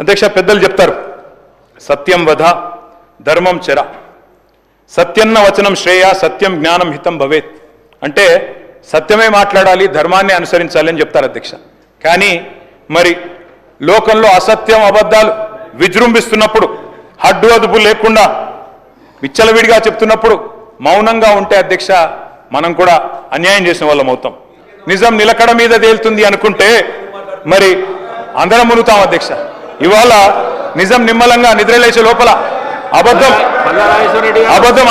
అధ్యక్ష పెద్దలు చెప్తారు. సత్యం వధ ధర్మం చెర. సత్యన్న వచనం శ్రేయ సత్యం జ్ఞానం హితం భవేత్. అంటే సత్యమే మాట్లాడాలి ధర్మాన్ని అనుసరించాలి అని చెప్తారు అధ్యక్ష. కానీ మరి లోకంలో అసత్యం అబద్ధాలు విజృంభిస్తున్నప్పుడు హడ్డు అదుపు లేకుండా విచ్చలవిడిగా చెప్తున్నప్పుడు మౌనంగా ఉంటే అధ్యక్ష మనం కూడా అన్యాయం చేసిన వాళ్ళం అవుతాం. నిజం నిలకడ మీద తేలుతుంది అనుకుంటే మరి అందరం మునుగుతాం అధ్యక్ష. ఇవాళ నిజం నిమ్మలంగా నిద్రలేసే లోపల అబద్ధం అబద్ధం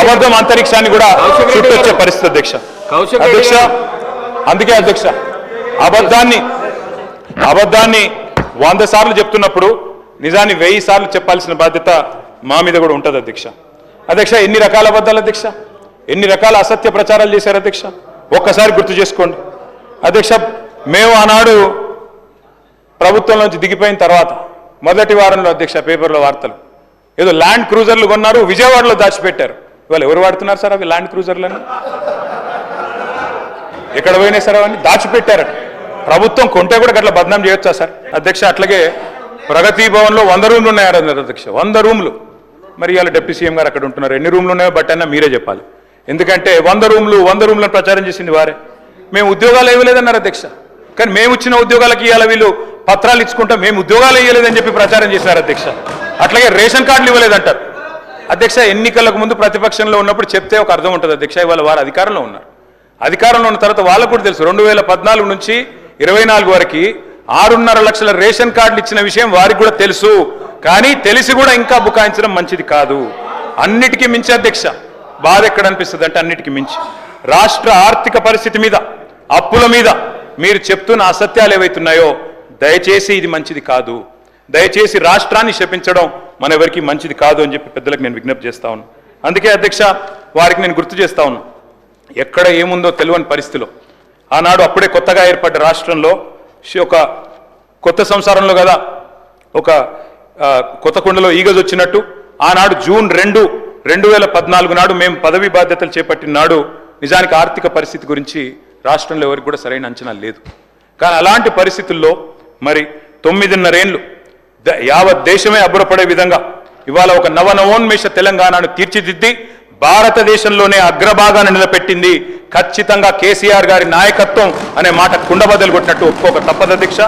అబద్ధం అంతరిక్షాన్ని కూడా చుట్టొచ్చే. పరిస్థితి అధ్యక్ష. అధ్యక్ష. అందుకే అధ్యక్ష అబద్ధాన్ని అబద్ధాన్ని వంద సార్లు చెప్తున్నప్పుడు నిజాన్ని వెయ్యి సార్లు చెప్పాల్సిన బాధ్యత మా మీద కూడా ఉంటుంది అధ్యక్ష. అధ్యక్ష ఎన్ని రకాల అబద్ధాలు అధ్యక్ష? ఎన్ని రకాల అసత్య ప్రచారాలు చేశారు అధ్యక్ష? ఒక్కసారి గుర్తు చేసుకోండి. అధ్యక్ష మేము ఆనాడు ప్రభుత్వం నుంచి దిగిపోయిన తర్వాత మొదటి వారంలో అధ్యక్ష పేపర్లో వార్తలు. ఏదో ల్యాండ్ క్రూజర్లు కొన్నారు విజయవాడలో దాచిపెట్టారు. ఇవాళ ఎవరు వాడుతున్నారు సార్ అవి ల్యాండ్ క్రూజర్లని? ఎక్కడ పోయినాయి సార్ అవన్నీ? దాచిపెట్టారట. ప్రభుత్వం కొంటే కూడా గట్ల బదనాం చేయొచ్చా సార్? అధ్యక్ష అట్లాగే ప్రగతి భవన్లో వంద రూమ్లు ఉన్నాయన్నారు అధ్యక్ష. వంద రూమ్లు. మరి ఇవాళ డిప్యూటీ సీఎం గారు అక్కడ ఉంటున్నారు. ఎన్ని రూమ్లు ఉన్నాయో బట్ అయినా మీరే చెప్పాలి. ఎందుకంటే వంద రూమ్లు వంద రూమ్లను ప్రచారం చేసింది వారే. మేము ఉద్యోగాలు ఇవ్వలేదన్నారు అధ్యక్ష. కానీ మేము ఇచ్చిన ఉద్యోగాలకి ఇవ్వాలి వీళ్ళు? పత్రాలు ఇచ్చుకుంటాం మేము ఉద్యోగాలు ఇవ్వలేదని చెప్పి ప్రచారం చేశారు అధ్యక్ష. అట్లాగే రేషన్ కార్డులు ఇవ్వలేదంటారు. అధ్యక్ష ఎన్నికలకు ముందు ప్రతిపక్షంలో ఉన్నప్పుడు చెప్తే ఒక అర్థం ఉంటుంది అధ్యక్ష. ఇవాళ వారు అధికారంలో ఉన్నారు. అధికారంలో ఉన్న తర్వాత వాళ్ళకు కూడా తెలుసు. రెండు వేల పద్నాలుగు నుంచి ఇరవై నాలుగు వరకు ఆరున్నర లక్షల రేషన్ కార్డులు ఇచ్చిన విషయం వారికి కూడా తెలుసు. కానీ తెలిసి కూడా ఇంకా బుకాయించడం మంచిది కాదు. అన్నిటికీ మించి అధ్యక్ష. బాధ ఎక్కడ అనిపిస్తుంది అంటే అన్నిటికీ మించి. రాష్ట్ర ఆర్థిక పరిస్థితి మీద అప్పుల మీద మీరు చెప్తున్న అసత్యాలు ఏవైతున్నాయో దయచేసి ఇది మంచిది కాదు. దయచేసి రాష్ట్రాన్ని శపించడం మన ఎవరికి మంచిది కాదు అని చెప్పి పెద్దలకు నేను విజ్ఞప్తి చేస్తా ఉన్నాను అందుకే అధ్యక్ష వారికి నేను గుర్తు చేస్తా ఉన్నాను ఎక్కడ ఏముందో తెలియని పరిస్థితిలో. ఆనాడు అప్పుడే కొత్తగా ఏర్పడ్డ రాష్ట్రంలో ఒక కొత్త సంసారంలో కదా ఒక కొత్త కుండలో ఈగజ్ వచ్చినట్టు. ఆనాడు జూన్ రెండు రెండు వేల పద్నాలుగు నాడు మేము పదవి బాధ్యతలు చేపట్టిన నాడు నిజానికి ఆర్థిక పరిస్థితి గురించి రాష్ట్రంలో ఎవరికి కూడా సరైన అంచనా లేదు. కానీ అలాంటి పరిస్థితుల్లో మరి తొమ్మిదిన్నరేండ్లు యావత్ దేశమే అబ్బురపడే విధంగా ఇవాళ ఒక నవనవోన్మేష తెలంగాణను తీర్చిదిద్ది భారతదేశంలోనే అగ్రభాగాన్ని నిలబెట్టింది ఖచ్చితంగా కేసీఆర్ గారి నాయకత్వం అనే మాట కుండబదలు కొట్టినట్టు ఒప్పుకోక తప్పదు అధ్యక్ష.